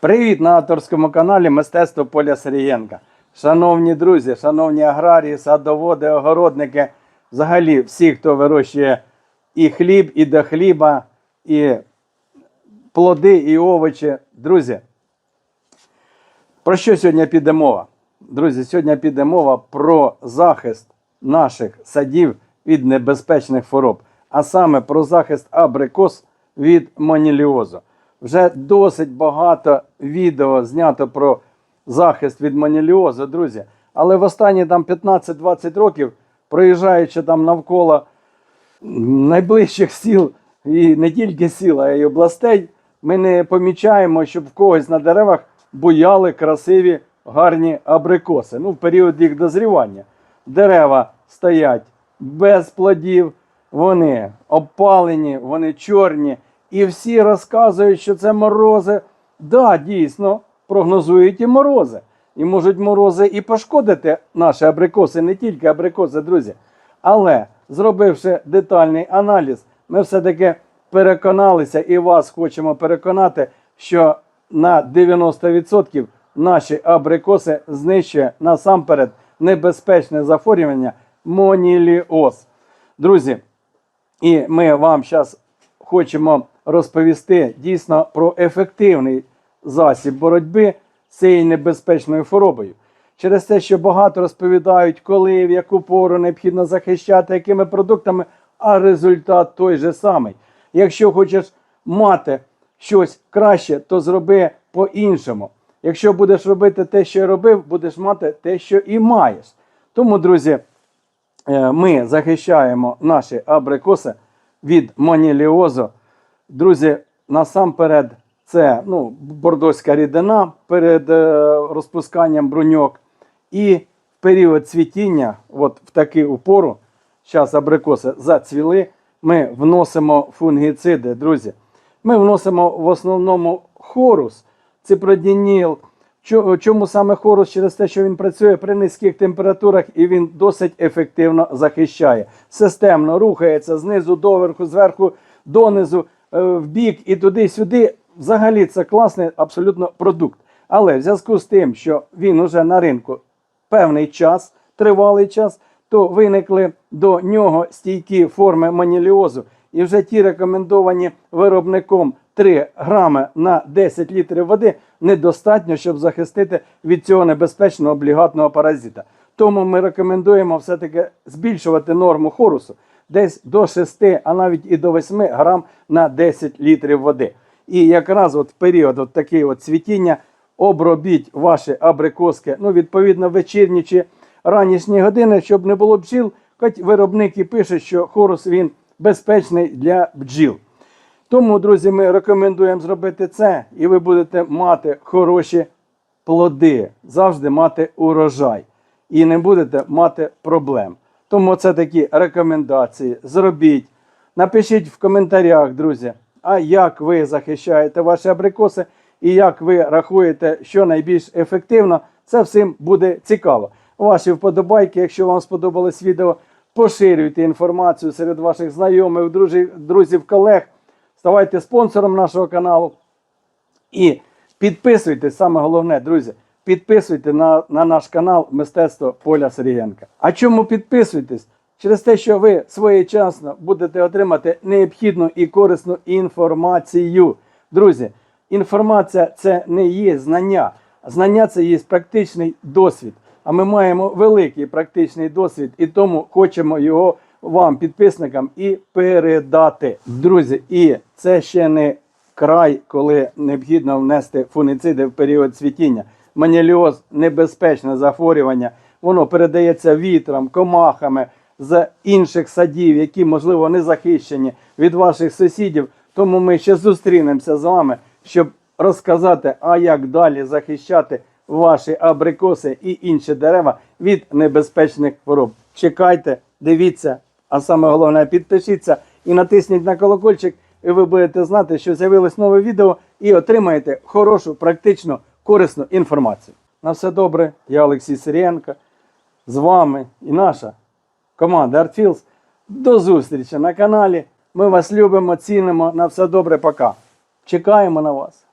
Привіт на авторському каналі Мистецтво Поля Сирієнка. Шановні друзі, шановні аграрії, садоводи, огородники, взагалі всі, хто вирощує і хліб, і до хліба, і плоди, і овочі. Друзі, про що сьогодні піде мова? Друзі, сьогодні піде мова про захист наших садів від небезпечних хвороб, а саме про захист абрикос від маніліозу. Вже досить багато відео знято про захист від маніліозу, друзі. Але в останні там 15-20 років, проїжджаючи там навколо найближчих сіл, і не тільки сіл, а й областей, ми не помічаємо, щоб в когось на деревах буяли красиві гарні абрикоси. Ну, в період їх дозрівання. Дерева стоять без плодів, вони опалені, вони чорні. І всі розказують, що це морози. Да, дійсно, прогнозують і морози. І можуть морози і пошкодити наші абрикоси, не тільки абрикоси, друзі. Але зробивши детальний аналіз, ми все-таки переконалися і вас хочемо переконати, що на 90% наші абрикоси знищує насамперед небезпечне захворювання моніліоз. Друзі, і ми вам зараз хочемо розповісти дійсно про ефективний засіб боротьби з цією небезпечною хворобою. Через те, що багато розповідають, коли, в яку пору необхідно захищати, якими продуктами, а результат той же самий. Якщо хочеш мати щось краще, то зроби по-іншому. Якщо будеш робити те, що я робив, будеш мати те, що і маєш. Тому, друзі, е, ми захищаємо наші абрикоси від маніліозу. Друзі, насамперед, це ну, бордоська рідина перед е, розпусканням бруньок. І в період цвітіння, от в таку упору, зараз абрикоси зацвіли, ми вносимо фунгіциди, друзі. Ми вносимо в основному хорус, ципродініл. Чо- Чому саме хорус? Через те, що він працює при низьких температурах і він досить ефективно захищає. Системно рухається знизу доверху, зверху донизу, в бік і туди-сюди. Взагалі це класний абсолютно продукт. Але в зв'язку з тим, що він уже на ринку певний час, тривалий час, то виникли до нього стійкі форми маніліозу. І вже ті рекомендовані виробником 3 грами на 10 літрів води недостатньо, щоб захистити від цього небезпечного облігатного паразита. Тому ми рекомендуємо все-таки збільшувати норму хорусу десь до 6, а навіть і до 8 грам на 10 літрів води. І якраз от в період от такий от цвітіння обробіть ваші абрикоски, ну, відповідно, вечірні чи ранішні години, щоб не було бджіл, хоч виробник і пише, що хорус він безпечний для бджіл. Тому, друзі, ми рекомендуємо зробити це, і ви будете мати хороші плоди, завжди мати урожай. І не будете мати проблем. Тому це такі рекомендації. Зробіть. Напишіть в коментарях, друзі, а як ви захищаєте ваші абрикоси і як ви рахуєте, що найбільш ефективно, це всім буде цікаво. Ваші вподобайки, якщо вам сподобалось відео, поширюйте інформацію серед ваших знайомих, друзів, колег. Ставайте спонсором нашого каналу. І підписуйтесь, саме головне, друзі, підписуйте на, на наш канал Мистецтво Поля Сирієнка. А чому підписуйтесь? Через те, що ви своєчасно будете отримати необхідну і корисну інформацію. Друзі, інформація це не є знання. Знання це є практичний досвід. А ми маємо великий практичний досвід і тому хочемо його вам, підписникам, і передати. Друзі, і це ще не край, коли необхідно внести фунициди в період цвітіння. Маніліоз небезпечне захворювання, воно передається вітром, комахами з інших садів, які, можливо, не захищені від ваших сусідів. Тому ми ще зустрінемося з вами, щоб розказати, а як далі захищати ваші абрикоси і інші дерева від небезпечних хвороб. Чекайте, дивіться, а саме головне, підпишіться і натисніть на колокольчик, і ви будете знати, що з'явилось нове відео і отримаєте хорошу, практичну, корисну інформацію. На все добре, я Олексій Сирієнко, з вами і наша команда ArtFields. До зустрічі на каналі. Ми вас любимо, цінимо. На все добре, пока. Чекаємо на вас.